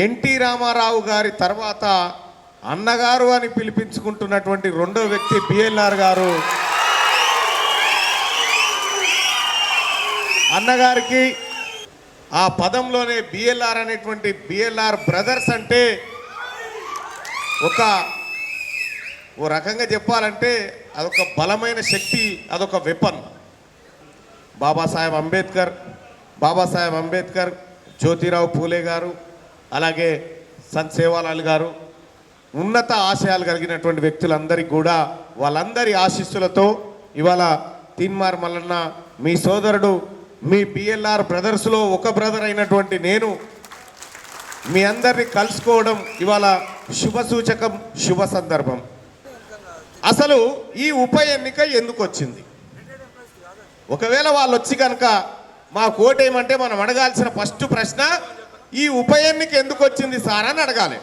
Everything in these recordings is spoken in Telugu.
ఎన్టీ రామారావు గారి తర్వాత అన్నగారు అని పిలిపించుకుంటున్నటువంటి రెండో వ్యక్తి బిఎల్ఆర్ గారు. అన్నగారికి ఆ పదంలోనే బిఎల్ఆర్ అనేటువంటి బిఎల్ఆర్ బ్రదర్స్ అంటే ఒక ఓ రకంగా చెప్పాలంటే అదొక బలమైన శక్తి అదొక వెపన్ బాబాసాహెబ్ అంబేద్కర్ బాబాసాహెబ్ అంబేద్కర్ జ్యోతిరావు పూలే గారు అలాగే సంత్ సేవాలాల్ గారు ఉన్నత ఆశయాలు కలిగినటువంటి వ్యక్తులందరికీ కూడా వాళ్ళందరి ఆశీస్సులతో ఇవాళ తీన్మార్ మల్లన్న మీ సోదరుడు మీ పిఎల్ఆర్ బ్రదర్స్లో ఒక బ్రదర్ అయినటువంటి నేను మీ అందరిని కలుసుకోవడం ఇవాళ శుభ సూచకం శుభ సందర్భం. అసలు ఈ ఉప ఎన్నిక ఎందుకు వచ్చింది? ఒకవేళ వాళ్ళు వచ్చి కనుక మా కోటేమంటే మనం అడగాల్సిన ఫస్ట్ ప్రశ్న ఈ ఉప ఎన్నిక ఎందుకు వచ్చింది సార్ అని అడగాలి.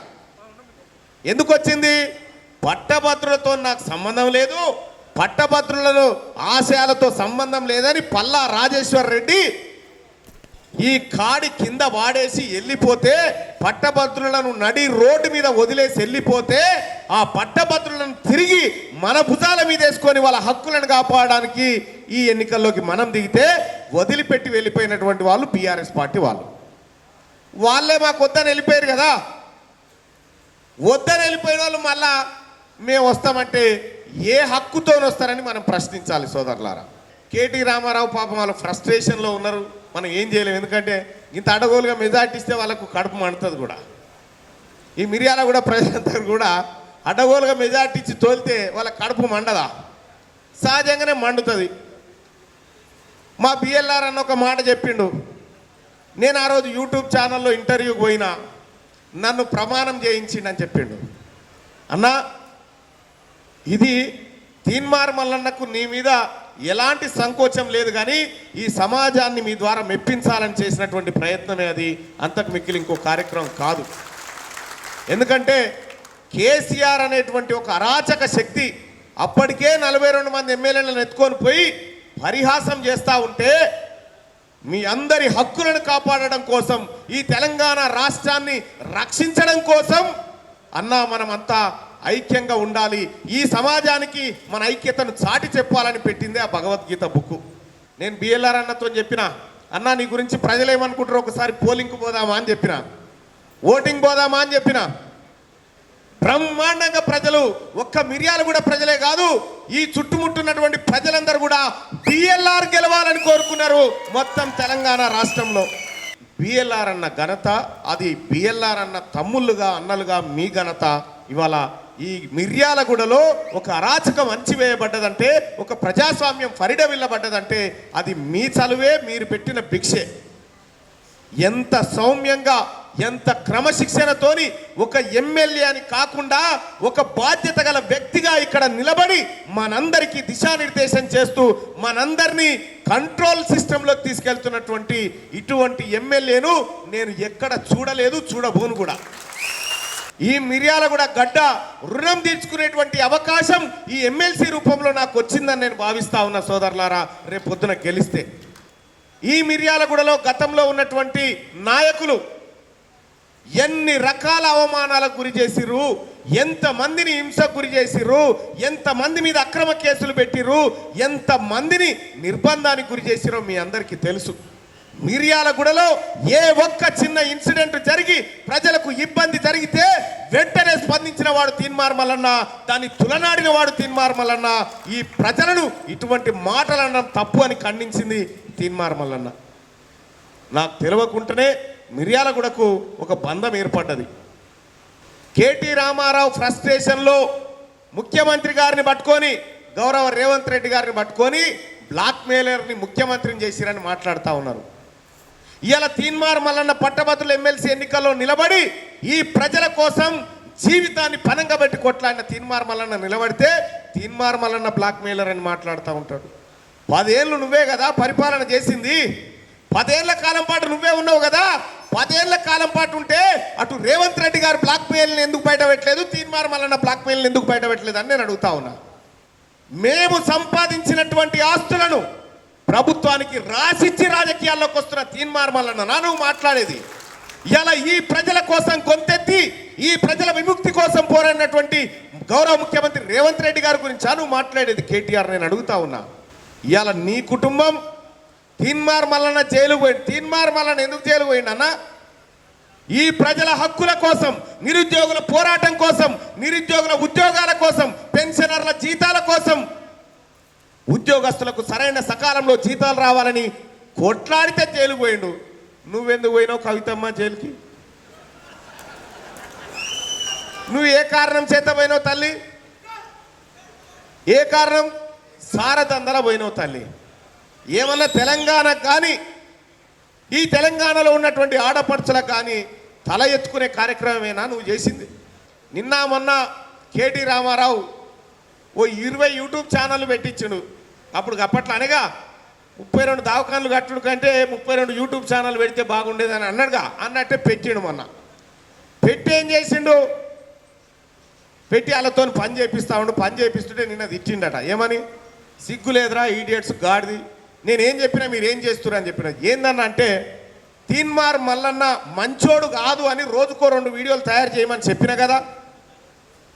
ఎందుకు వచ్చింది? పట్టభద్రులతో నాకు సంబంధం లేదు పట్టభద్రులను ఆశయాలతో సంబంధం లేదని పల్లా రాజేశ్వర్ రెడ్డి ఈ కాడి కింద వాడేసి వెళ్ళిపోతే పట్టభద్రులను నడి రోడ్డు మీద వదిలేసి వెళ్ళిపోతే ఆ పట్టభద్రులను తిరిగి మన భుజాల మీద వేసుకొని వాళ్ళ హక్కులను కాపాడడానికి ఈ ఎన్నికల్లోకి మనం దిగితే వదిలిపెట్టి వెళ్ళిపోయినటువంటి వాళ్ళు బీఆర్ఎస్ పార్టీ వాళ్ళు. వాళ్ళే మాకు వద్దని వెళ్ళిపోయారు కదా. వద్దని వెళ్ళిపోయిన వాళ్ళు మళ్ళా మేము వస్తామంటే ఏ హక్కుతో వస్తారని మనం ప్రశ్నించాలి సోదరులారా. కేటీ రామారావు పాపం వాళ్ళు ఫ్రస్ట్రేషన్లో ఉన్నారు. మనం ఏం చేయలేము ఎందుకంటే ఇంత అడగోలుగా మెజార్టీ ఇస్తే వాళ్ళకు కడుపు మండుతుంది కూడా. ఈ మిరియాల కూడా ప్రజలందరూ కూడా అడ్డగోలుగా మెజార్టీ ఇచ్చి తోలితే వాళ్ళ కడుపు మండదా? సహజంగానే మండుతుంది. మా బిఎల్ఆర్ అన్న ఒక మాట చెప్పిండు. నేను ఆ రోజు యూట్యూబ్ ఛానల్లో ఇంటర్వ్యూకి పోయినా నన్ను ప్రమాణం చేయించిండని చెప్పిండు. అన్నా ఇది తీన్మార్ మల్లన్నకు నీ మీద ఎలాంటి సంకోచం లేదు కానీ ఈ సమాజాన్ని మీ ద్వారా మెప్పించాలని చేసినటువంటి ప్రయత్నమే అది. అంతకు మిక్కిలి ఇంకో కార్యక్రమం కాదు. ఎందుకంటే కేసీఆర్ అనేటువంటి ఒక అరాచక శక్తి అప్పటికే నలభై రెండు మంది ఎమ్మెల్యేలను ఎత్తుకొని పోయి పరిహాసం చేస్తూ ఉంటే మీ అందరి హక్కులను కాపాడడం కోసం ఈ తెలంగాణ రాష్ట్రాన్ని రక్షించడం కోసం అన్నా మనమంతా ఐక్యంగా ఉండాలి. ఈ సమాజానికి మన ఐక్యతను చాటి చెప్పాలని పెట్టింది ఆ భగవద్గీత బుక్ నేను బిఎల్ఆర్ అన్నతో చెప్పిన అన్నా నీ గురించి ప్రజలేమనుకుంటారు ఒకసారి పోలింగ్కి పోదామా? అని చెప్పిన. ఓటింగ్ పోదామా? అని చెప్పిన. బ్రహ్మాండంగా ప్రజలు ఒక్క మిరియాలు కూడా ప్రజలే కాదు ఈ చుట్టుముట్టున్నటువంటి ప్రజలందరూ కూడా బిఎల్ఆర్ గెలవాలని కోరుకున్నారు మొత్తం తెలంగాణ రాష్ట్రంలో. బిఎల్ఆర్ అన్న ఘనత అది బిఎల్ఆర్ అన్న తమ్ముళ్ళుగా అన్నలుగా మీ ఘనత. ఇవాళ ఈ మిర్యాలగూడలో ఒక అరాచకం అంచివేయబడ్డదంటే ఒక ప్రజాస్వామ్యం ఫరిడవిల్లబడ్డదంటే అది మీ చలువే మీరు పెట్టిన భిక్షే. ఎంత సౌమ్యంగా ఎంత క్రమశిక్షణతోని ఒక ఎమ్మెల్యే అని కాకుండా ఒక బాధ్యత గల వ్యక్తిగా ఇక్కడ నిలబడి మనందరికీ దిశానిర్దేశం చేస్తూ మనందరినీ కంట్రోల్ సిస్టంలోకి తీసుకెళ్తున్నటువంటి ఇటువంటి ఎమ్మెల్యేను నేను ఎక్కడ చూడలేదు చూడబోను కూడా. ఈ మిర్యాల కూడా గడ్డ రుణం తీర్చుకునేటువంటి అవకాశం ఈ ఎమ్మెల్సీ రూపంలో నాకు వచ్చిందని నేను భావిస్తా ఉన్నా సోదరులారా రేపు పొద్దున గెలిస్తే. ఈ మిర్యాలగూడలో గతంలో ఉన్నటువంటి నాయకులు ఎన్ని రకాల అవమానాలకు గురి చేసిర్రు? ఎంత మందిని హింసకు గురి చేసిర్రు? ఎంత మంది మీద అక్రమ కేసులు పెట్టిర్రు? ఎంత మందిని నిర్బంధానికి గురి చేసిరో మీ అందరికీ తెలుసు. మిర్యాలగూడలో ఏ ఒక్క చిన్న ఇన్సిడెంట్ జరిగి ప్రజలకు ఇబ్బంది జరిగితే వెంటనే స్పందించిన వాడు తీన్మార్మలన్నా దాన్ని తులనాడిన వాడు తీన్మార్మలన్నా ఈ ప్రజలను ఇటువంటి మాటలనడం తప్పు అని ఖండించింది తీన్మార్మల్లన్న నాకు తెలియకుండానే మిర్యాలగూడకు ఒక బంధం ఏర్పడ్డది. కేటీ రామారావు ఫ్రస్ట్రేషన్లో ముఖ్యమంత్రి గారిని పట్టుకొని గౌరవ రేవంత్ రెడ్డి గారిని పట్టుకొని బ్లాక్మెయిలర్ని ముఖ్యమంత్రిని చేసిరని మాట్లాడుతూ ఉన్నారు. ఇవాళ తీన్మార్ మల్లన్న పట్టభద్రుల ఎమ్మెల్సీ ఎన్నికల్లో నిలబడి ఈ ప్రజల కోసం జీవితాన్ని పనంగా పెట్టి కొట్లాడిన తీన్మార్ మల్లన్న నిలబడితే తీన్మార్ మల్లన్న బ్లాక్మెయిలర్ అని మాట్లాడుతూ ఉంటాడు. పదేళ్ళు నువ్వే కదా పరిపాలన చేసింది. పదేళ్ళ కాలం పాటు నువ్వే ఉన్నావు కదా. పదేళ్ళ కాలం పాటు ఉంటే అటు రేవంత్ రెడ్డి గారు బ్లాక్ మెయిల్ని ఎందుకు బయట పెట్టలేదు తీన్మార్ మల్లన్న బ్లాక్ మెయిల్ని ఎందుకు బయట పెట్టలేదు అని నేను అడుగుతా ఉన్నా. మేము సంపాదించినటువంటి ఆస్తులను ప్రభుత్వానికి రాసిచ్చి రాజకీయాల్లోకి వస్తున్న తీన్మార్ మల్లన్న నువ్వు మాట్లాడేది. ఇలా ఈ ప్రజల కోసం గొంతెత్తి ఈ ప్రజల విముక్తి కోసం పోరాడినటువంటి గౌరవ ముఖ్యమంత్రి రేవంత్ రెడ్డి గారి గురించి నువ్వు మాట్లాడేది కేటీఆర్ నేను అడుగుతా ఉన్నా. ఇవాళ నీ కుటుంబం తీన్మార్ మల్లన్న జైలు పోయింది తీన్మార్ మల్లన్న ఎందుకు జైలు పోయిండు ఈ ప్రజల హక్కుల కోసం నిరుద్యోగుల పోరాటం కోసం నిరుద్యోగుల ఉద్యోగాల కోసం పెన్షనర్ల జీతాల కోసం ఉద్యోగస్తులకు సరైన సకాలంలో జీతాలు రావాలని కొట్లాడితే జైలు పోయిండు. నువ్వెందుకు పోయినావు కవితమ్మ జైలుకి? నువ్వు ఏ కారణం చేత పోయినావు తల్లి? ఏ కారణం? సారదందల పోయినావు తల్లి. ఏమన్నా తెలంగాణకు కానీ ఈ తెలంగాణలో ఉన్నటువంటి ఆడపడుచులకు కానీ తల ఎత్తుకునే కార్యక్రమమేనా నువ్వు చేసింది? నిన్న మొన్న కేటీ రామారావు ఓ ఇరవై యూట్యూబ్ ఛానల్ పెట్టించుడు. అప్పుడు అప్పట్లో అనగా ముప్పై రెండు దావకాన్లు కట్టుడు కంటే ముప్పై రెండు యూట్యూబ్ ఛానల్ పెడితే బాగుండేదని అన్నాడుగా. అన్నట్టే పెట్టిండు మొన్న. పెట్టి ఏం చేసిండు? పెట్టి వాళ్ళతో పని చేపిస్తా ఉండు పని చేపిస్తుంటే నిన్న తిట్టిండట. ఏమని? సిగ్గు లేదురా ఈడియట్స్ గాడిది. నేనేం చెప్పినా మీరు ఏం చేస్తున్నారు అని చెప్పిన. ఏందన్న అంటే తీన్మార్ మల్లన్న మంచోడు కాదు అని రోజుకో రెండు వీడియోలు తయారు చేయమని చెప్పిన కదా?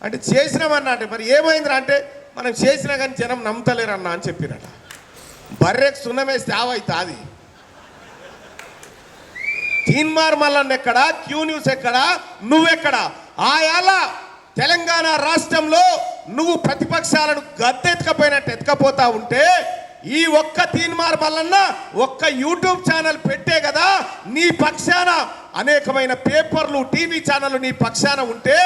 అంటే చేసినామన్న అంటే మరి ఏమైందిరా అంటే మనం చేసినా కానీ జనం నమ్ముతలేరన్న అని చెప్పినట బర్రెకు సున్నమేస్తే అది? తీన్మార్ మల్లన్న ఎక్కడా? క్యూ న్యూస్ ఎక్కడా? నువ్వెక్కడా? ఆయాల తెలంగాణ రాష్ట్రంలో నువ్వు ప్రతిపక్షాలను గద్దె ఎత్తుకపోయినట్టు ఎత్తుకపోతా ఉంటే ఈ ఒక్క తీన్మార్ మల్లన్న ఒక్క యూట్యూబ్ ఛానల్ పెట్టే కదా నీ పక్షాన అనేకమైన పేపర్లు టీవీ ఛానల్ నీ పక్షాన ఉంటే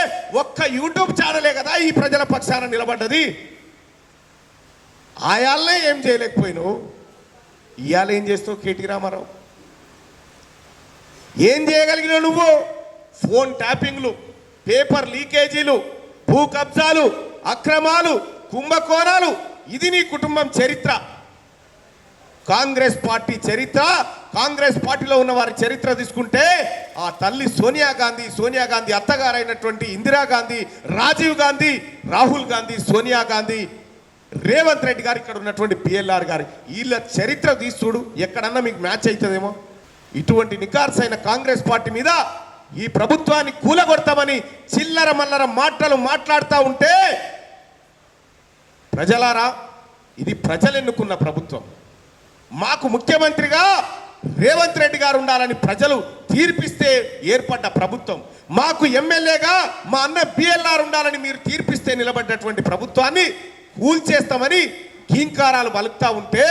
ఒక్క యూట్యూబ్ ఛానలే కదా ఈ ప్రజల పక్షాన నిలబడ్డది. ఆయాలనే ఏం చేయలేకపోయినావు? ఇవాళ ఏం చేస్తావు కేటీ రామారావు? ఏం చేయగలిగినావు నువ్వు? ఫోన్ ట్యాపింగ్లు పేపర్ లీకేజీలు భూ కబ్జాలు అక్రమాలు కుంభకోణాలు ఇది నీ కుటుంబం చరిత్ర. కాంగ్రెస్ పార్టీ చరిత్ర కాంగ్రెస్ పార్టీలో ఉన్న వారి చరిత్ర తీసుకుంటే ఆ తల్లి సోనియా గాంధీ సోనియా గాంధీ అత్తగారైనటువంటి ఇందిరాగాంధీ రాజీవ్ గాంధీ రాహుల్ గాంధీ సోనియా గాంధీ రేవంత్ రెడ్డి గారు ఇక్కడ ఉన్నటువంటి పిఎల్ఆర్ గారు. వీళ్ళ చరిత్ర తీసి చూడు ఎక్కడన్నా మీకు మ్యాచ్ అవుతుందేమో ఇటువంటి నికార్సైన కాంగ్రెస్ పార్టీ మీద ఈ ప్రభుత్వాన్ని కూలగొడతామని చిల్లర మల్లర మాటలు మాట్లాడుతూ ఉంటే ప్రజలారా ఇది ప్రజలు ఎన్నుకున్న ప్రభుత్వం. మాకు ముఖ్యమంత్రిగా రేవంత్ రెడ్డి గారు ఉండాలని ప్రజలు తీర్పిస్తే ఏర్పడ్డ ప్రభుత్వం. మాకు ఎమ్మెల్యేగా మా అన్న బిఎల్ఆర్ ఉండాలని మీరు తీర్పిస్తే నిలబడ్డటువంటి ప్రభుత్వాన్ని కూల్చేస్తామని కీంకారాలు పలుకుతా ఉంటే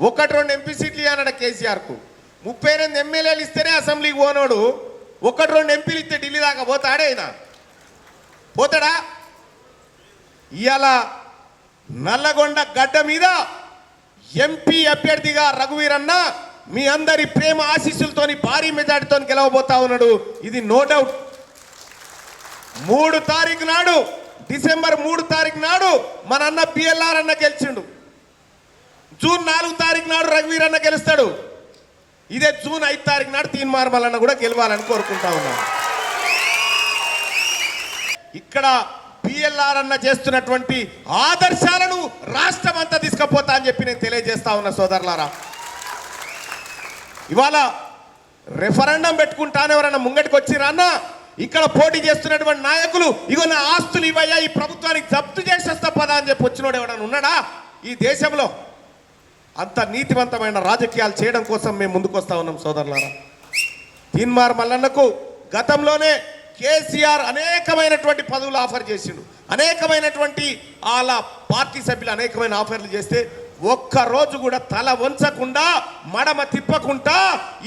ఒకటి రెండు ఎంపీ సీట్లు ఇవ్వనడ కేసీఆర్కు? ముప్పై ఎనిమిది ఎమ్మెల్యేలు ఇస్తేనే అసెంబ్లీకి పోనోడు. ఒకటి రెండు ఎంపీలు ఇస్తే ఢిల్లీ దాకా పోతాడే ఆయన పోతాడా? ఇవాళ నల్లగొండ గడ్డ మీద ఎంపీ అభ్యర్థిగా రఘువీరన్న మీ అందరి ప్రేమ ఆశీస్సులతోని భారీ మెజార్టీతో గెలవబోతా ఉన్నాడు. ఇది నో డౌట్ మూడు తారీఖు నాడు డిసెంబర్ మూడు తారీఖు నాడు మన అన్న పిఎల్ఆర్ అన్న గెలిచిండు. జూన్ నాలుగు తారీఖు నాడు రఘువీర్ అన్న గెలుస్తాడు. ఇదే జూన్ ఐదు తారీఖు నాడు తీన్మార్ అన్న కూడా గెలవాలని కోరుకుంటా ఉన్నాను. ఇక్కడ పిఎల్ఆర్ అన్న చేస్తున్నటువంటి ఆదర్శాలను రాష్ట్రం అంతా తీసుకపోతా అని చెప్పి నేను తెలియజేస్తా ఉన్నా సోదరులారా. ఇవాళ రెఫరెండం పెట్టుకుంటాను ఎవరన్నా ముంగటికి వచ్చిరా అన్న? ఇక్కడ పోటీ చేస్తున్నటువంటి నాయకులు ఇగో నా ఆస్తులు ఇవయ్యా ఈ ప్రభుత్వానికి జప్తు చేసేస్తా పదా అని చెప్పి వచ్చినోడు ఎవడన్నా ఉన్నాడా? ఈ దేశంలో అంత నీతివంతమైన రాజకీయాలు చేయడం కోసం మేము ముందుకు వస్తా ఉన్నాం సోదరులారా. తీన్మార్ మల్లన్నకు గతంలోనే కేసీఆర్ అనేకమైనటువంటి పదవులు ఆఫర్ చేసిండు. అనేకమైనటువంటి వాళ్ళ పార్టీ సభ్యులు అనేకమైన ఆఫర్లు చేస్తే ఒక్క రోజు కూడా తల వంచకుండా మడమ తిప్పకుండా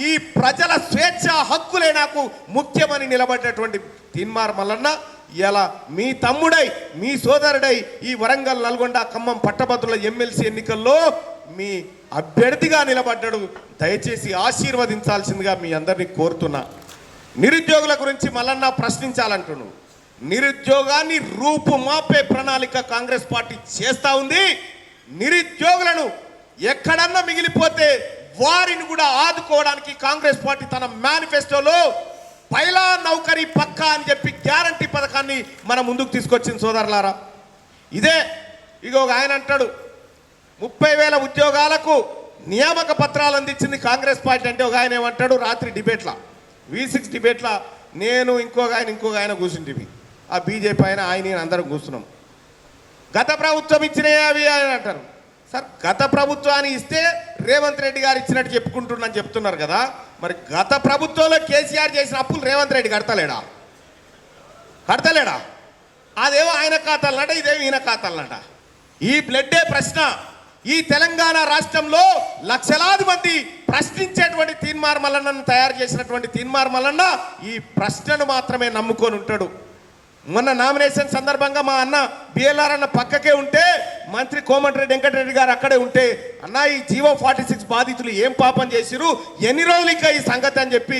ఈ ప్రజల స్వేచ్ఛ హక్కులే నాకు ముఖ్యమని నిలబడ్డటువంటి తిన్మార్ మల్లన్న ఇలా మీ తమ్ముడై మీ సోదరుడై ఈ వరంగల్ నల్గొండ ఖమ్మం పట్టభద్రుల ఎమ్మెల్సీ ఎన్నికల్లో మీ అభ్యర్థిగా నిలబడ్డాడు. దయచేసి ఆశీర్వదించాల్సిందిగా మీ అందరినీ కోరుతున్నా. నిరుద్యోగుల గురించి మల్లన్న ప్రశ్నించాలంటున్నాను నిరుద్యోగాన్ని రూపుమాపే ప్రణాళిక కాంగ్రెస్ పార్టీ చేస్తూ ఉంది. నిరుద్యోగులను ఎక్కడన్నా మిగిలిపోతే వారిని కూడా ఆదుకోవడానికి కాంగ్రెస్ పార్టీ తన మేనిఫెస్టోలో పైలా నౌకరీ పక్కా అని చెప్పి గ్యారంటీ పథకాన్ని మన ముందుకు తీసుకొచ్చింది సోదరులారా. ఇదే ఇక ఒక ఆయన అంటాడు ముప్పై వేల ఉద్యోగాలకు నియామక పత్రాలు అందించింది కాంగ్రెస్ పార్టీ అంటే ఒక ఆయన ఏమంటాడు రాత్రి డిబేట్లా. వి సిక్స్ డిబేట్ల నేను ఇంకొక ఆయన ఇంకొక ఆయన కూర్చుంటివి. ఆ బీజేపీ ఆయన ఆయన నేను అందరం కూర్చున్నాం. గత ప్రభుత్వం ఇచ్చినవి అవి అని అంటారు. సార్ గత ప్రభుత్వాన్ని ఇస్తే రేవంత్ రెడ్డి గారు ఇచ్చినట్టు చెప్పుకుంటున్నాను చెప్తున్నారు కదా. మరి గత ప్రభుత్వంలో కేసీఆర్ చేసిన అప్పులు రేవంత్ రెడ్డి కడతలేడా? కడతలేడా? అదేమో ఆయన ఖాతాలనట ఇదేమో ఈయన ఖాతాలనట. ఈ బ్లడ్డే ప్రశ్న. ఈ తెలంగాణ రాష్ట్రంలో లక్షలాది మంది ప్రశ్నించేటువంటి తీన్మార్ మల్లన్నను తయారు చేసినటువంటి తీన్మార్ మల్లన్న ఈ ప్రశ్నను మాత్రమే నమ్ముకొని ఉంటాడు. మొన్న నామినేషన్ సందర్భంగా మా అన్న బిఎల్ఆర్ అన్న పక్కకే ఉంటే మంత్రి కోమటిరెడ్డి వెంకటరెడ్డి గారు అక్కడే ఉంటే అన్న ఈ జీవో ఫార్టీ సిక్స్ బాధితులు ఏం పాపం చేసిరు ఎన్ని రోజులు ఇంకా ఈ సంగతి? అని చెప్పి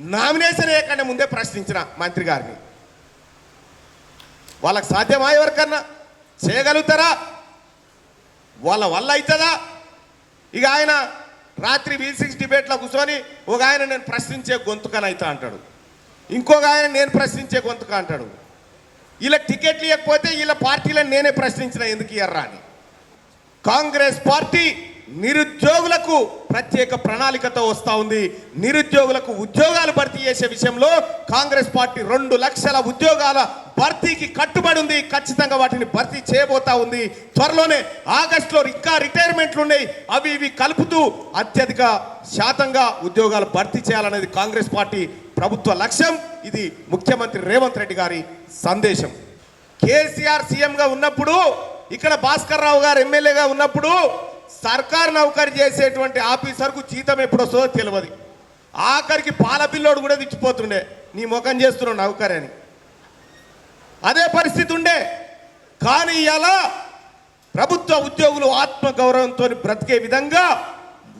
నామినేషన్ వేయకుండా ముందే ప్రశ్నించిన మంత్రి గారిని. వాళ్ళకి సాధ్యమా ఎవరికన్నా? చేయగలుగుతారా? వాళ్ళ వల్ల అవుతుందా ఇక ఆయన రాత్రి వీ సిక్స్ డిబేట్లో కూర్చొని ఒక ఆయన నేను ప్రశ్నించే గొంతుకనైతా అంటాడు. ఇంకొక ఆయన నేను ప్రశ్నించే గొంతుక అంటాడు. వీళ్ళ టికెట్లు ఇవ్వకపోతే వీళ్ళ పార్టీలను నేనే ప్రశ్నించిన ఎందుకు ఇయ్యర్రా అని. కాంగ్రెస్ పార్టీ నిరుద్యోగులకు ప్రత్యేక ప్రణాళికతో వస్తూ ఉంది. నిరుద్యోగులకు ఉద్యోగాలు భర్తీ చేసే విషయంలో కాంగ్రెస్ పార్టీ రెండు లక్షల ఉద్యోగాల భర్తీకి కట్టుబడి ఉంది. ఖచ్చితంగా వాటిని భర్తీ చేయబోతా ఉంది. త్వరలోనే ఆగస్టులో ఇంకా రిటైర్మెంట్లు ఉన్నాయి. అవి ఇవి కలుపుతూ అత్యధిక శాతంగా ఉద్యోగాలు భర్తీ చేయాలనేది కాంగ్రెస్ పార్టీ ప్రభుత్వ లక్ష్యం. ఇది ముఖ్యమంత్రి రేవంత్ రెడ్డి గారి సందేశం. కేసీఆర్ సీఎంగా ఉన్నప్పుడు ఇక్కడ భాస్కర్ రావు గారు ఎమ్మెల్యేగా ఉన్నప్పుడు సర్కార్ నౌకరి చేసేటువంటి ఆఫీసర్కు జీతం ఎప్పుడు వస్తుందో తెలియదు ఆఖరికి పాల పిల్లోడు కూడా తెచ్చిపోతుండే. నీ ముఖం చేస్తున్నావు నౌకరి అని అదే పరిస్థితి ఉండే. కానీ ఇలా ప్రభుత్వ ఉద్యోగులు ఆత్మగౌరవంతో బ్రతికే విధంగా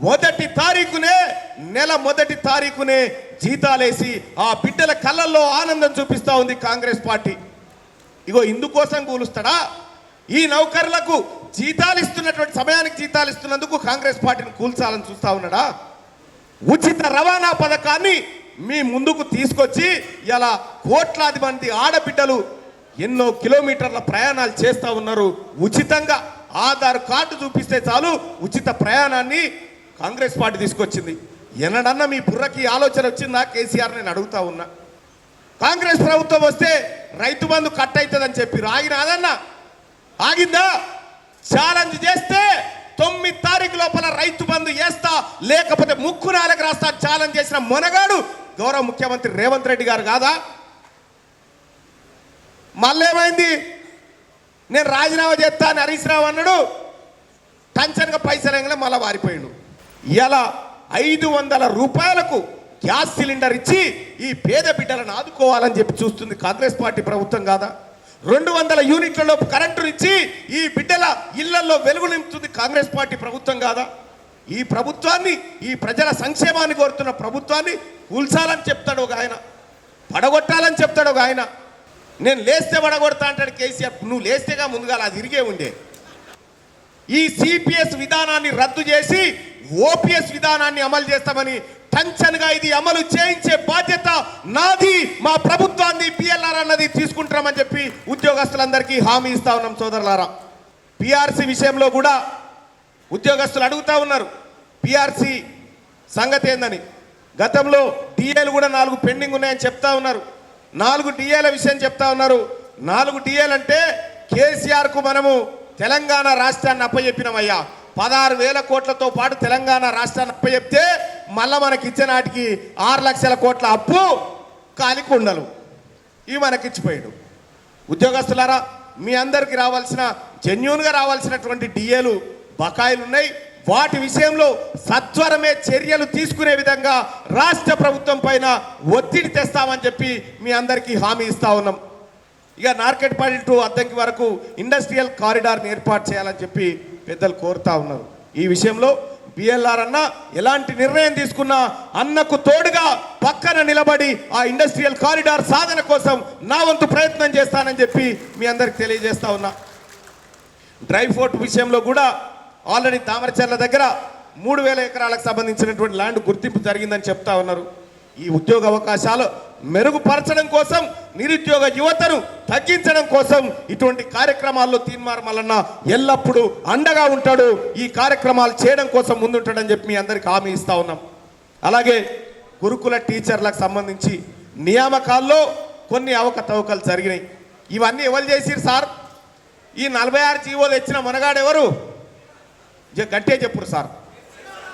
మొదటి తారీఖునే నెల మొదటి తారీఖునే జీతాలేసి ఆ బిడ్డల కళ్ళల్లో ఆనందం చూపిస్తూ ఉంది కాంగ్రెస్ పార్టీ. ఇగో ఇందుకోసం కూలుస్తాడా? ఈ నౌకర్లకు జీతాలు ఇస్తున్నటువంటి సమయానికి జీతాలు ఇస్తున్నందుకు కాంగ్రెస్ పార్టీని కూల్చాలని చూస్తా ఉన్నాడా? ఉచిత రవాణా పథకాన్ని మీ ముందుకు తీసుకొచ్చి ఇలా కోట్లాది మంది ఆడబిడ్డలు ఎన్నో కిలోమీటర్ల ప్రయాణాలు చేస్తూ ఉన్నారు. ఉచితంగా ఆధార్ కార్డు చూపిస్తే చాలు ఉచిత ప్రయాణాన్ని కాంగ్రెస్ పార్టీ తీసుకొచ్చింది. ఎన్నడన్నా మీ బుర్రకి ఆలోచన వచ్చిందా? కేసీఆర్ నేను అడుగుతా ఉన్నా. కాంగ్రెస్ ప్రభుత్వం వస్తే రైతు బంధు కట్ అవుతుందని చెప్పి ఆగినాదన్నా ఆగిందా? ఛాలెంజ్ చేస్తే తొమ్మిది తారీఖు లోపల రైతు బంధు వేస్తా లేకపోతే ముక్కు నాలుగు రాస్తా ఛాలెంజ్ చేసిన మొనగాడు గౌరవ ముఖ్యమంత్రి రేవంత్ రెడ్డి గారు కాదా? మళ్ళేమైంది? నేను రాజీనామా చేస్తా అని హరీష్ రావు అన్నాడు. టెన్షన్గా పైసలు ఎంగలే మళ్ళీ వారిపోయాడు. ఇలా ఐదు వందల రూపాయలకు గ్యాస్ సిలిండర్ ఇచ్చి ఈ పేద బిడ్డలను ఆదుకోవాలని చెప్పి చూస్తుంది కాంగ్రెస్ పార్టీ ప్రభుత్వం కాదా? రెండు వందల యూనిట్లలో కరెంటును ఇచ్చి ఈ బిడ్డల ఇళ్ళలో వెలుగు నింపుతుంది కాంగ్రెస్ పార్టీ ప్రభుత్వం కాదా? ఈ ప్రభుత్వాన్ని ఈ ప్రజల సంక్షేమాన్ని కోరుతున్న ప్రభుత్వాన్ని కూల్చాలని చెప్తాడు ఒక ఆయన. పడగొట్టాలని చెప్తాడు ఒక ఆయన. నేను లేస్తే పడగొడతా అంటాడు కేసీఆర్. నువ్వు లేస్తేగా ముందుగా అది ఇరిగే ఉండే. ఈ సిపిఎస్ విధానాన్ని రద్దు చేసి ఓపీఎస్ విధానాన్ని అమలు చేస్తామని టెన్షన్గా ఇది అమలు చేయించే బాధ్యత నాది మా ప్రభుత్వాన్ని పిఎల్ఆర్ అన్నది తీసుకుంటామని చెప్పి ఉద్యోగస్తులందరికీ హామీ ఇస్తా ఉన్నాం సోదరులారా. పిఆర్సీ విషయంలో కూడా ఉద్యోగస్తులు అడుగుతా ఉన్నారు. పిఆర్సీ సంగతి ఏందని. గతంలో డిఏలు కూడా నాలుగు పెండింగ్ ఉన్నాయని చెప్తా ఉన్నారు. నాలుగు డిఏల విషయం చెప్తా ఉన్నారు. నాలుగు డిఏలు అంటే కేసీఆర్కు మనము తెలంగాణ రాష్ట్రాన్ని అప్పచెప్పినామయ్యా పదహారు వేల కోట్లతో పాటు తెలంగాణ రాష్ట్రాన్ని అప్పచెప్తే మళ్ళా మనకి ఇచ్చే నాటికి ఆరు లక్షల కోట్ల అప్పు కాలికి ఉండలు ఇవి మనకిచ్చిపోయాడు. ఉద్యోగస్తులారా మీ అందరికి రావాల్సిన జెన్యున్గా రావాల్సినటువంటి డిఏలు బకాయిలు ఉన్నాయి. వాటి విషయంలో సత్వరమే చర్యలు తీసుకునే విధంగా రాష్ట్ర ప్రభుత్వం పైన ఒత్తిడి తెస్తామని చెప్పి మీ అందరికీ హామీ ఇస్తా ఉన్నాం. ఇక నార్కెట్పాడి టు అద్దంకి వరకు ఇండస్ట్రియల్ కారిడార్ని ఏర్పాటు చేయాలని చెప్పి పెద్దలు కోరుతా ఉన్నారు. ఈ విషయంలో బిఎల్ఆర్ అన్న ఎలాంటి నిర్ణయం తీసుకున్నా అన్నకు తోడుగా పక్కన నిలబడి ఆ ఇండస్ట్రియల్ కారిడార్ సాధన కోసం నా వంతు ప్రయత్నం చేస్తానని చెప్పి మీ అందరికి తెలియజేస్తా ఉన్నా. డ్రై ఫోర్ట్ విషయంలో కూడా ఆల్రెడీ తామరచర్ల దగ్గర మూడు వేల ఎకరాలకు సంబంధించినటువంటి ల్యాండ్ గుర్తింపు జరిగిందని చెప్తా ఉన్నారు. ఈ ఉద్యోగ అవకాశాలు మెరుగుపరచడం కోసం నిరుద్యోగ యువతను తగ్గించడం కోసం ఇటువంటి కార్యక్రమాల్లో తీన్మార్ మల్లన్న ఎల్లప్పుడూ అండగా ఉంటాడు. ఈ కార్యక్రమాలు చేయడం కోసం ముందుంటాడని చెప్పి మీ అందరికి హామీ ఇస్తా ఉన్నాం. అలాగే గురుకుల టీచర్లకు సంబంధించి నియామకాల్లో కొన్ని అవకతవకలు జరిగినాయి. ఇవన్నీ ఎవరు చేసిరు సార్? ఈ నలభై ఆరు జీవోలు తెచ్చిన మనగాడెవరు? గట్టే గట్టిగా చెప్పురు సార్.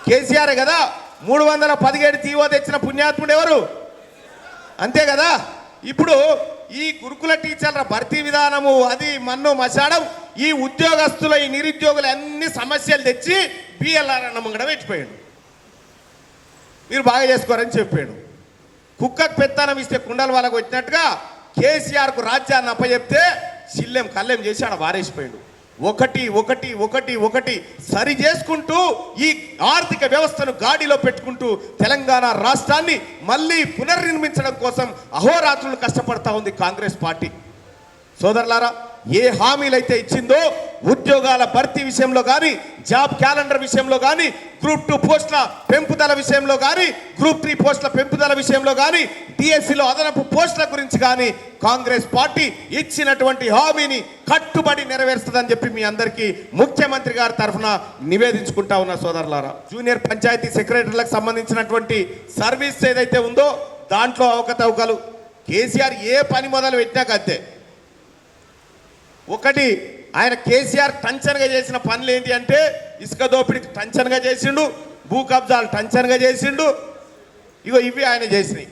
కేసీఆర్ కదా? మూడు వందల పదిహేడు తీవో తెచ్చిన పుణ్యాత్ముడు ఎవరు? అంతే కదా? ఇప్పుడు ఈ గురుకుల టీచర్ల భర్తీ విధానము అది మన్ను మసాడం ఈ ఉద్యోగస్తుల ఈ నిరుద్యోగులు అన్ని సమస్యలు తెచ్చి బిఎల్ఆర్ అన్న ముంగడ పెట్టిపోయాడు. మీరు బాగా చేసుకోరని చెప్పాడు. కుక్కకు పెత్తనం ఇస్తే కుండల వాళ్ళకు వచ్చినట్టుగా కేసీఆర్కు రాజ్యాన్ని అప్పచెప్తే సిల్లెం కల్లెం చేసి ఆడ వారేసిపోయాడు. ఒకటి ఒకటి ఒకటి ఒకటి సరి చేసుకుంటూ ఈ ఆర్థిక వ్యవస్థను గాడిలో పెట్టుకుంటూ తెలంగాణ రాష్ట్రాన్ని మళ్ళీ పునర్నిర్మించడం కోసం అహోరాత్రులు కష్టపడతా ఉంది కాంగ్రెస్ పార్టీ. సోదరులారా ఏ హామీలైతే ఇచ్చిందో ఉద్యోగాల భర్తీ విషయంలో కానీ జాబ్ క్యాలెండర్ విషయంలో కానీ గ్రూప్ టూ పోస్టుల పెంపుదల విషయంలో కానీ గ్రూప్ త్రీ పోస్టుల పెంపుదల విషయంలో కానీ డిఎస్సిలో అదనపు పోస్టుల గురించి కానీ కాంగ్రెస్ పార్టీ ఇచ్చినటువంటి హామీని కట్టుబడి నెరవేరుస్తుందని చెప్పి మీ అందరికీ ముఖ్యమంత్రి గారి తరఫున నివేదించుకుంటా ఉన్న సోదరులారా. జూనియర్ పంచాయతీ సెక్రటరీలకు సంబంధించినటువంటి సర్వీస్ ఏదైతే ఉందో దాంట్లో అవకతవకలు. కేసీఆర్ ఏ పని మొదలు పెట్టినాక అంతే ఒకటి ఆయన కేసీఆర్ టంచన్గా చేసిన పనులు ఏంటి అంటే ఇసుక దోపిడీకి టంచన్గా చేసిండు భూ కబ్జాలు టంచన్గా చేసిండు ఇగో ఇవి ఆయన చేసినాయి.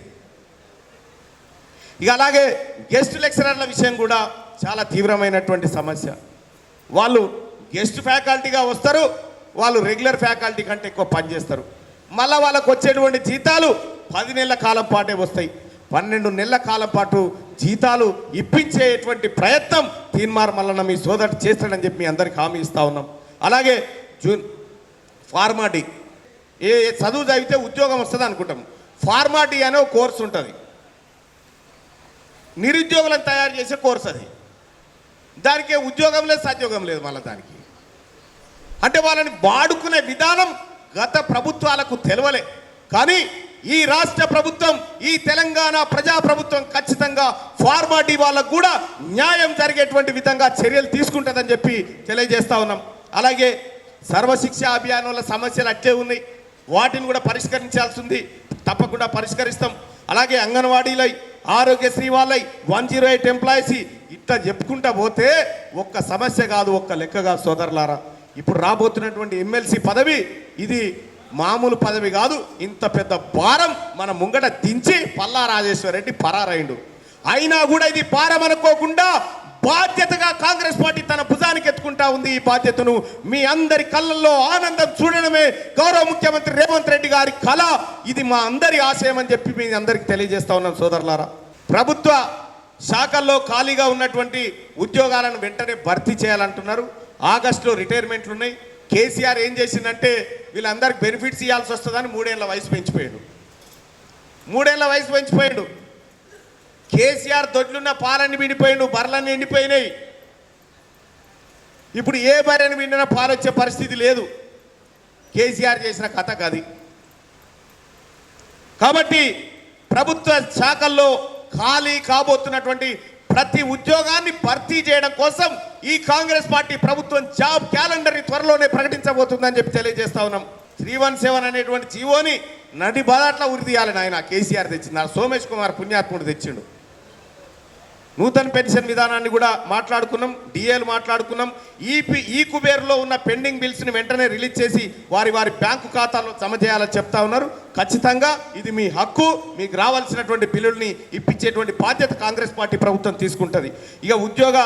ఇక అలాగే గెస్ట్ లెక్చరర్ల విషయం కూడా చాలా తీవ్రమైనటువంటి సమస్య. వాళ్ళు గెస్ట్ ఫ్యాకల్టీగా వస్తారు వాళ్ళు రెగ్యులర్ ఫ్యాకల్టీ కంటే ఎక్కువ పనిచేస్తారు మళ్ళీ వాళ్ళకు వచ్చేటువంటి జీతాలు పది నెలల కాలం పాటే వస్తాయి. పన్నెండు నెలల కాలం పాటు జీతాలు ఇప్పించేటువంటి ప్రయత్నం తీన్మార్ మల్లన్న మీ సోదరు చేస్తాడని చెప్పి మీ అందరికి హామీ ఇస్తా ఉన్నాం. అలాగే జూన్ ఫార్మాటీ ఏ ఏ చదువు చదివితే ఉద్యోగం వస్తుంది అనుకుంటాం. ఫార్మాటీ అనే ఒక కోర్సు ఉంటుంది. నిరుద్యోగులను తయారు చేసే కోర్స్ అది. దానికి ఉద్యోగం లేదు సద్యోగం లేదు మళ్ళీ దానికి. అంటే వాళ్ళని వాడుకునే విధానం గత ప్రభుత్వాలకు తెలవలే. కానీ ఈ రాష్ట్ర ప్రభుత్వం ఈ తెలంగాణ ప్రజా ప్రభుత్వం ఖచ్చితంగా ఫార్మాటీ వాళ్ళకు కూడా న్యాయం జరిగేటువంటి విధంగా చర్యలు తీసుకుంటుందని చెప్పి తెలియజేస్తా ఉన్నాం. అలాగే సర్వశిక్ష అభియానంలో సమస్యలు అట్లే ఉన్నాయి. వాటిని కూడా పరిష్కరించాల్సి ఉంది. తప్పకుండా పరిష్కరిస్తాం. అలాగే అంగన్వాడీలై ఆరోగ్యశ్రీ వాళ్ళై వన్ జీరో ఎయిట్ ఎంప్లాయీస్ ఇట్లా చెప్పుకుంటా పోతే ఒక్క సమస్య కాదు ఒక్క లెక్కగా సోదరులారా. ఇప్పుడు రాబోతున్నటువంటి ఎమ్మెల్సీ పదవి ఇది మామూలు పదవి కాదు ఇంత పెద్ద భారం మన ముంగట దించి పల్లా రాజేశ్వరరెడ్డి పరారైండు అయినా కూడా ఇది భారం అనుకోకుండా బాధ్యతగా కాంగ్రెస్ పార్టీ తన భుజానికి ఎత్తుకుంటా ఉంది ఈ బాధ్యతను. మీ అందరి కళ్ళల్లో ఆనందం చూడడమే గౌరవ ముఖ్యమంత్రి రేవంత్ రెడ్డి గారి కళ. ఇది మా అందరి ఆశయం అని చెప్పి మీ అందరికి తెలియజేస్తా ఉన్నాం సోదరులారా. ప్రభుత్వ శాఖల్లో ఖాళీగా ఉన్నటువంటి ఉద్యోగాలను వెంటనే భర్తీ చేయాలంటున్నారు. ఆగస్టులో రిటైర్మెంట్లు ఉన్నాయి. కేసీఆర్ ఏం చేసిందంటే వీళ్ళందరికి బెనిఫిట్స్ ఇవ్వాల్సి వస్తుందని మూడేళ్ళ వయసు పెంచిపోయాడు. మూడేళ్ళ వయసు పెంచిపోయాడు. కేసీఆర్ దొడ్లున్న పాలన్నీ విడిపోయాడు బర్రలన్నీ ఎండిపోయినాయి. ఇప్పుడు ఏ బర్రెని విండినా పాలొచ్చే పరిస్థితి లేదు. కేసీఆర్ చేసిన కథ కది కాబట్టి ప్రభుత్వ శాఖల్లో ఖాళీ కాబోతున్నటువంటి ప్రతి ఉద్యోగాన్ని భర్తీ చేయడం కోసం ఈ కాంగ్రెస్ పార్టీ ప్రభుత్వం జాబ్ క్యాలెండర్ని త్వరలోనే ప్రకటించబోతుందని చెప్పి తెలియజేస్తా ఉన్నాం. త్రీ వన్ సెవెన్ అనేటువంటి జీవోని నడి బాదాట్ల ఉరి తీయాలని ఆయన కేసీఆర్ తెచ్చింది. ఆ సోమేష్ కుమార్ పుణ్యాత్ముడు తెచ్చిండు. నూతన పెన్షన్ విధానాన్ని కూడా మాట్లాడుకున్నాం డిఏలు మాట్లాడుకున్నాం. ఈపీ ఈ కుబేర్లో ఉన్న పెండింగ్ బిల్స్ని వెంటనే రిలీజ్ చేసి వారి వారి బ్యాంకు ఖాతాలో జమ చేయాలని చెప్తా ఉన్నారు. ఖచ్చితంగా ఇది మీ హక్కు మీకు రావాల్సినటువంటి బిల్లుల్ని ఇప్పించేటువంటి బాధ్యత కాంగ్రెస్ పార్టీ ప్రభుత్వం తీసుకుంటుంది. ఇక ఉద్యోగ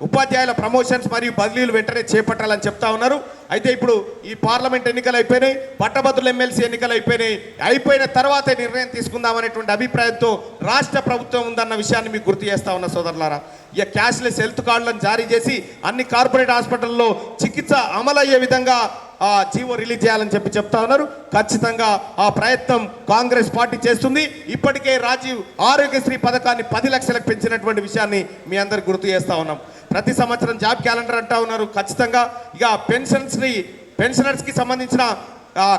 ఉపాధ్యాయుల ప్రమోషన్స్ మరియు బదిలీలు వెంటనే చేపట్టాలని చెప్తా ఉన్నారు. అయితే ఇప్పుడు ఈ పార్లమెంట్ ఎన్నికలు అయిపోయినాయి పట్టభద్రుల ఎమ్మెల్సీ ఎన్నికలు అయిపోయినాయి. అయిపోయిన తర్వాతే నిర్ణయం తీసుకుందామనేటువంటి అభిప్రాయంతో రాష్ట్ర ప్రభుత్వం ఉందన్న విషయాన్ని మీకు గుర్తు చేస్తా ఉన్న సోదరులారా. ఇక క్యాష్లెస్ హెల్త్ కార్డులను జారీ చేసి అన్ని కార్పొరేట్ హాస్పిటల్లో చికిత్స అమలయ్యే విధంగా ఆ జీవో రిలీజ్ చేయాలని చెప్పి చెప్తా ఉన్నారు. ఖచ్చితంగా ఆ ప్రయత్నం కాంగ్రెస్ పార్టీ చేస్తుంది. ఇప్పటికే రాజీవ్ ఆరోగ్యశ్రీ పథకాన్ని పది లక్షలకు పెంచినటువంటి విషయాన్ని మీ అందరికి గుర్తు చేస్తా ఉన్నాం. ప్రతి సంవత్సరం జాబ్ క్యాలెండర్ అంటా ఉన్నారు. ఖచ్చితంగా ఇక పెన్షన్స్ని పెన్షనర్స్కి సంబంధించిన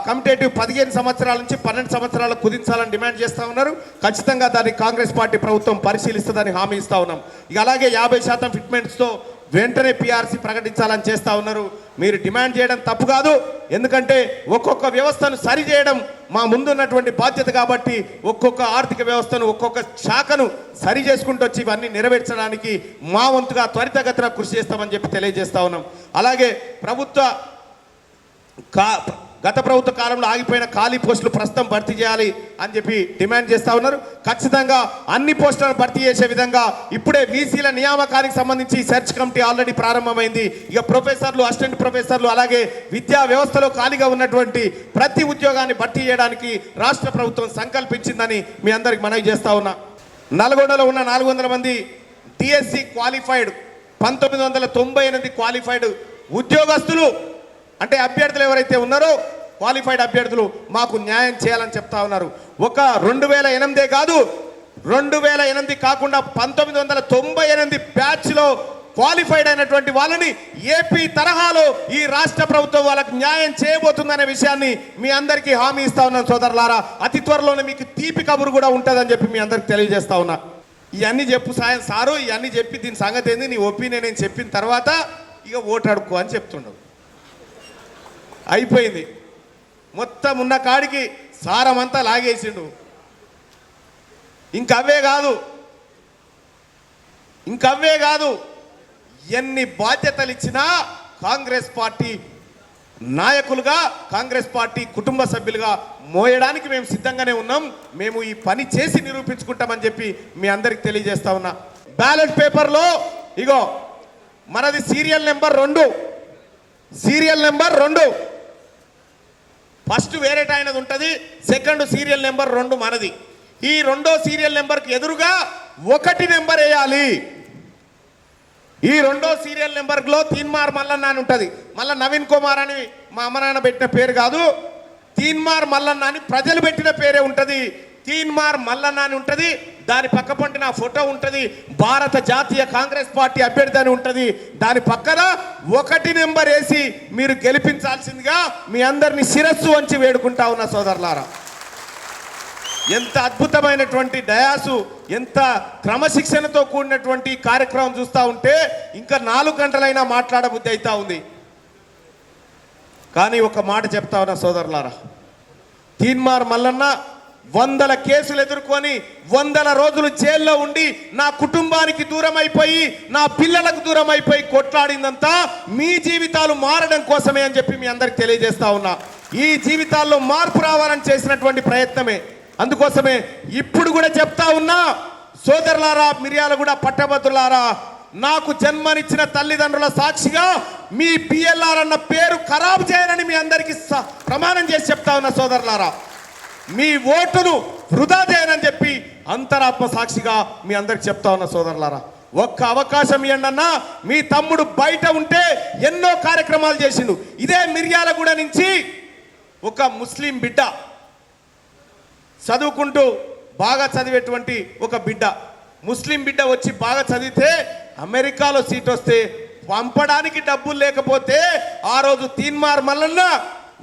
కమిటేటివ్ పదిహేను సంవత్సరాల నుంచి పన్నెండు సంవత్సరాలకు కుదించాలని డిమాండ్ చేస్తూ ఉన్నారు. ఖచ్చితంగా దాన్ని కాంగ్రెస్ పార్టీ ప్రభుత్వం పరిశీలిస్తుందని హామీ ఇస్తా ఉన్నాం. ఇక అలాగే యాభై శాతం ఫిట్మెంట్స్తో వెంటనే పిఆర్సీ ప్రకటించాలని చేస్తూ ఉన్నారు. మీరు డిమాండ్ చేయడం తప్పు కాదు. ఎందుకంటే ఒక్కొక్క వ్యవస్థను సరి చేయడం మా ముందున్నటువంటి బాధ్యత కాబట్టి ఒక్కొక్క ఆర్థిక వ్యవస్థను ఒక్కొక్క శాఖను సరి చేసుకుంటూ వచ్చి ఇవన్నీ నెరవేర్చడానికి మా వంతుగా త్వరితగతిన కృషి చేస్తామని చెప్పి తెలియజేస్తా ఉన్నాం. అలాగే ప్రభుత్వ కా గత ప్రభుత్వ కాలంలో ఆగిపోయిన ఖాళీ పోస్టులు ప్రస్తుతం భర్తీ చేయాలి అని చెప్పి డిమాండ్ చేస్తా ఉన్నారు. ఖచ్చితంగా అన్ని పోస్టులను భర్తీ చేసే విధంగా ఇప్పుడే వీసీల నియామకానికి సంబంధించి సెర్చ్ కమిటీ ఆల్రెడీ ప్రారంభమైంది. ఇక ప్రొఫెసర్లు అసిస్టెంట్ ప్రొఫెసర్లు అలాగే విద్యా వ్యవస్థలో ఖాళీగా ఉన్నటువంటి ప్రతి ఉద్యోగాన్ని భర్తీ చేయడానికి రాష్ట్ర ప్రభుత్వం సంకల్పించిందని మీ అందరికి మనవి చేస్తా ఉన్నా. నల్గొండలో ఉన్న నాలుగు వందల మంది టిఎస్సి క్వాలిఫైడ్ పంతొమ్మిది వందల తొంభై ఎనిమిది క్వాలిఫైడ్ ఉద్యోగస్తులు అంటే అభ్యర్థులు ఎవరైతే ఉన్నారో క్వాలిఫైడ్ అభ్యర్థులు మాకు న్యాయం చేయాలని చెప్తా ఉన్నారు. ఒక రెండు వేల ఎనిమిదే కాదు రెండు వేల ఎనిమిది కాకుండా పంతొమ్మిది వందల తొంభై ఎనిమిది బ్యాచ్లో క్వాలిఫైడ్ అయినటువంటి వాళ్ళని ఏపీ తరహాలో ఈ రాష్ట్ర ప్రభుత్వం వాళ్ళకి న్యాయం చేయబోతుందనే విషయాన్ని మీ అందరికీ హామీ ఇస్తా ఉన్నాను సోదరులారా. అతి త్వరలోనే మీకు తీపి కబురు కూడా ఉంటుందని చెప్పి మీ అందరికి తెలియజేస్తా ఉన్నా. ఇవన్నీ చెప్పు సాయం సారు ఇవన్నీ చెప్పి దీని సంగతి ఏంది నీ ఒపీనియన్ నేను చెప్పిన తర్వాత ఇక ఓటాడుకో అని చెప్తుండవు. అయిపోయింది. మొత్తం ఉన్న కాడికి సారమంతా లాగేసిండు. ఇంకవే కాదు. ఇంకవే కాదు. ఎన్ని బాధ్యతలు ఇచ్చినా కాంగ్రెస్ పార్టీ నాయకులుగా కాంగ్రెస్ పార్టీ కుటుంబ సభ్యులుగా మోయడానికి మేము సిద్ధంగానే ఉన్నాం. మేము ఈ పని చేసి నిరూపించుకుంటామని చెప్పి మీ అందరికి తెలియజేస్తా ఉన్నా. బ్యాలెట్ పేపర్లో ఇగో మనది సీరియల్ నెంబర్ రెండు. సీరియల్ నెంబర్ రెండు. ఫస్ట్ వేరేట ఆయనది ఉంటుంది సెకండ్ సీరియల్ నెంబర్ రెండు మనది. ఈ రెండో సీరియల్ నెంబర్కి ఎదురుగా ఒకటి నెంబర్ వేయాలి. ఈ రెండో సీరియల్ నెంబర్లో తీన్మార్ మల్లన్న అని ఉంటుంది. మళ్ళీ నవీన్ కుమార్ అని మా అమ్మ నాన్న పెట్టిన పేరు కాదు తీన్మార్ మల్లన్న అని ప్రజలు పెట్టిన పేరే ఉంటుంది. తీన్మార్ మల్లన్న అని ఉంటుంది. దాని పక్క పంట నా ఫోటో ఉంటుంది. భారత జాతీయ కాంగ్రెస్ పార్టీ అభ్యర్థి అని ఉంటుంది. దాని పక్కన ఒకటి నెంబర్ వేసి మీరు గెలిపించాల్సిందిగా మీ అందరిని శిరస్సు వంచి వేడుకుంటా ఉన్న సోదరులారా. ఎంత అద్భుతమైనటువంటి డయాసు ఎంత క్రమశిక్షణతో కూడినటువంటి కార్యక్రమం చూస్తూ ఉంటే ఇంకా నాలుగు గంటలైనా మాట్లాడబుద్ధి అవుతా ఉంది. కానీ ఒక మాట చెప్తా ఉన్నా సోదరులారా తీన్మార్ మల్లన్న వందల కేసులు ఎదుర్కొని వందల రోజులు జైల్లో ఉండి నా కుటుంబానికి దూరం అయిపోయి నా పిల్లలకు దూరం అయిపోయి కొట్లాడిందంతా మీ జీవితాలు మారడం కోసమే అని చెప్పి మీ అందరికి తెలియజేస్తా ఉన్నా. ఈ జీవితాల్లో మార్పు రావాలని చేసినటువంటి ప్రయత్నమే. అందుకోసమే ఇప్పుడు కూడా చెప్తా ఉన్నా సోదరులారా మిర్యాలగూడ పట్టభద్రులారా నాకు జన్మనిచ్చిన తల్లిదండ్రుల సాక్షిగా మీ పిఎల్ఆర్ అన్న పేరు ఖరాబు చేయనని మీ అందరికీ స- ప్రమాణం చేసి చెప్తా ఉన్నా సోదరులారా. మీ ఓటును వృధా చేయనని చెప్పి అంతరాత్మ సాక్షిగా మీ అందరికి చెప్తా ఉన్న సోదరులారా. ఒక్క అవకాశం ఇవ్వండన్నా మీ తమ్ముడు బయట ఉంటే ఎన్నో కార్యక్రమాలు చేసిండు. ఇదే మిర్యాలగూడ నుంచి ఒక ముస్లిం బిడ్డ చదువుకుంటూ బాగా చదివేటువంటి ఒక బిడ్డ. ముస్లిం బిడ్డ వచ్చి బాగా చదివితే అమెరికాలో సీట్ వస్తే పంపడానికి డబ్బులు లేకపోతే ఆ రోజు తీన్మార్ మల్లన్న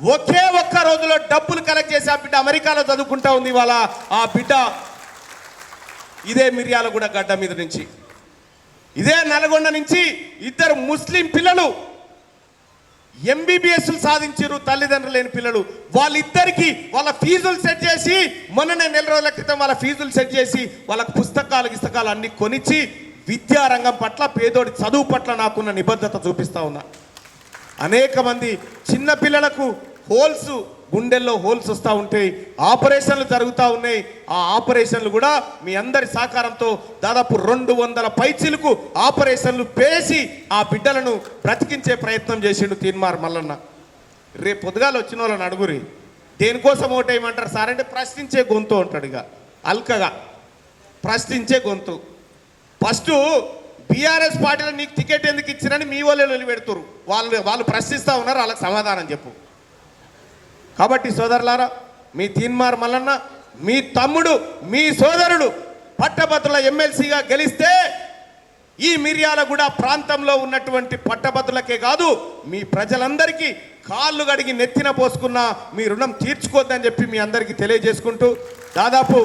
ఒకే ఒక్క రోజులో డబ్బులు కలెక్ట్ చేసి ఆ బిడ్డ అమెరికాలో చదువుకుంటా ఉంది ఇవాళ. ఆ బిడ్డ ఇదే మిర్యాలగూడ గడ్డ మీద నుంచి. ఇదే నల్గొండ నుంచి ఇద్దరు ముస్లిం పిల్లలు ఎంబీబీఎస్ సాధించారు తల్లిదండ్రులు లేని పిల్లలు. వాళ్ళిద్దరికి వాళ్ళ ఫీజులు సెట్ చేసి మొన్ననే నెల రోజుల క్రితం వాళ్ళ ఫీజులు సెట్ చేసి వాళ్ళకి పుస్తకాలు పుస్తకాలు అన్ని కొనిచ్చి విద్యారంగం పట్ల పేదోడి చదువు పట్ల నాకున్న నిబద్ధత చూపిస్తా ఉన్నా. అనేక మంది చిన్న పిల్లలకు హోల్స్ గుండెల్లో హోల్స్ వస్తూ ఉంటాయి. ఆపరేషన్లు జరుగుతూ ఉన్నాయి. ఆ ఆపరేషన్లు కూడా మీ అందరి సహకారంతో దాదాపు రెండు వందల పైచీలకు ఆపరేషన్లు పేసి ఆ బిడ్డలను బ్రతికించే ప్రయత్నం చేసిండు తీన్మార్ మల్లన్న. రేపు పొద్దుగాలు వచ్చిన వాళ్ళని అడుగురి. దేనికోసం ఓటేయమంటారు సార్ అంటే ప్రశ్నించే గొంతు ఉంటాడుగా ఇక. అల్కగా. ప్రశ్నించే గొంతు. ఫస్ట్ బీఆర్ఎస్ పార్టీలో నీకు టికెట్ ఎందుకు ఇచ్చిరని మీ వాళ్ళు వెళ్ళి పెడుతురు వాళ్ళు వాళ్ళు ప్రశ్నిస్తూ ఉన్నారు వాళ్ళకి సమాధానం చెప్పు. కాబట్టి సోదరులారా మీ తీన్మార్ మల్లన్న మీ తమ్ముడు మీ సోదరుడు పట్టభద్రుల ఎమ్మెల్సీగా గెలిస్తే ఈ మిర్యాలగూడ ప్రాంతంలో ఉన్నటువంటి పట్టభద్రులకే కాదు మీ ప్రజలందరికీ కాళ్ళు గడిగి నెత్తిన పోసుకున్న మీ రుణం తీర్చుకోవద్దని చెప్పి మీ అందరికీ తెలియజేసుకుంటూ దాదాపు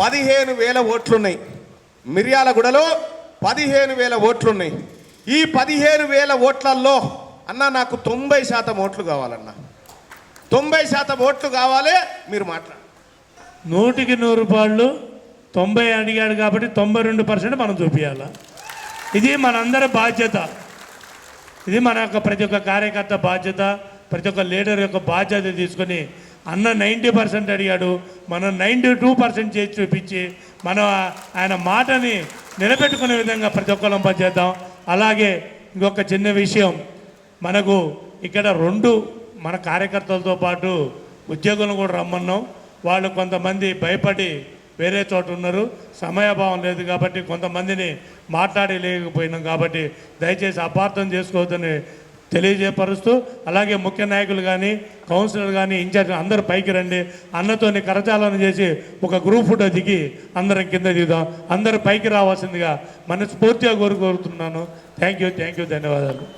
పదిహేను వేల ఓట్లున్నాయి. మిర్యాలగూడలో పదిహేను వేల ఓట్లున్నాయి. ఈ పదిహేను వేల ఓట్లల్లో అన్న నాకు తొంభై శాతం ఓట్లు కావాలన్నా. తొంభై శాతం ఓట్లు కావాలి మీరు మాట్లాడండి నూటికి నూరు రూపాయలు తొంభై అడిగాడు కాబట్టి తొంభై రెండు పర్సెంట్ మనం చూపించాలి ఇది మనందరి బాధ్యత. ఇది మన యొక్క ప్రతి ఒక్క కార్యకర్త బాధ్యత ప్రతి ఒక్క లీడర్ యొక్క బాధ్యత తీసుకొని అన్న నైంటీ పర్సెంట్ అడిగాడు మనం నైంటీ టూ పర్సెంట్ చేసి చూపించి మనం ఆయన మాటని నిలబెట్టుకునే విధంగా ప్రతి ఒక్కరం పనిచేద్దాం. అలాగే ఇంకొక చిన్న విషయం మనకు ఇక్కడ రెండు మన కార్యకర్తలతో పాటు ఉద్యోగులను కూడా రమ్మన్నాం. వాళ్ళు కొంతమంది భయపడి వేరే చోట ఉన్నారు. సమయాభావం లేదు కాబట్టి కొంతమందిని మాట్లాడలేకపోయినాం కాబట్టి దయచేసి అపార్థం చేసుకోవద్దని తెలియజేపరుస్తూ అలాగే ముఖ్య నాయకులు కానీ కౌన్సిలర్ కానీ ఇన్ఛార్జ్ అందరూ పైకి రండి. అన్నతోని కరచాలన చేసి ఒక గ్రూప్ ఫోటో దిగి అందరం కింద దిగుదాం. అందరూ పైకి రావాల్సిందిగా మనస్ఫూర్తిగా కోరుకోరుతున్నాను థ్యాంక్ యూ థ్యాంక్ యూ ధన్యవాదాలు.